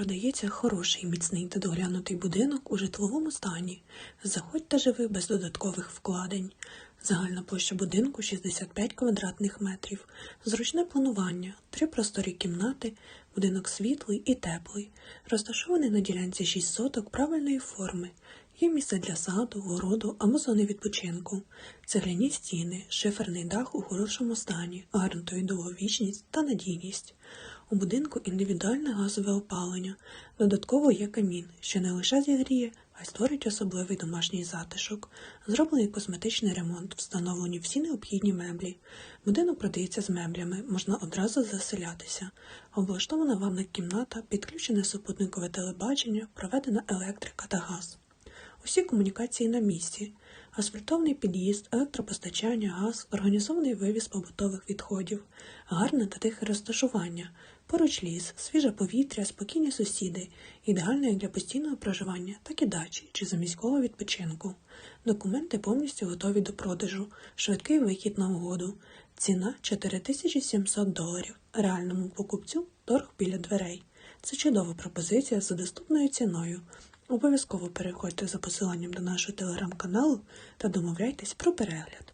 Продається хороший, міцний та доглянутий будинок у житловому стані. Заходь та живи без додаткових вкладень. Загальна площа будинку 65 квадратних метрів. Зручне планування, три просторі кімнати, будинок світлий і теплий. Розташований на ділянці 6 соток правильної форми. Є місце для саду, городу або зони відпочинку. Цегляні стіни, шиферний дах у хорошому стані, гарантує довговічність та надійність. У будинку індивідуальне газове опалення. Додатково є камін, що не лише зігріє, а й створить особливий домашній затишок. Зроблений косметичний ремонт, встановлені всі необхідні меблі. Будинок продається з меблями, можна одразу заселятися. Облаштована ванна кімната, підключене супутникове телебачення, проведена електрика та газ. Усі комунікації на місці. Асфальтовний під'їзд, електропостачання, газ, організований вивіз побутових відходів, гарне та тихе розташування, поруч ліс, свіже повітря, спокійні сусіди, ідеально як для постійного проживання, так і дачі чи заміського відпочинку. Документи повністю готові до продажу, швидкий вихід на угоду. Ціна 4700 доларів. Реальному покупцю торг біля дверей. Це чудова пропозиція за доступною ціною. Обов'язково переходьте за посиланням до нашого телеграм-каналу та домовляйтесь про перегляд.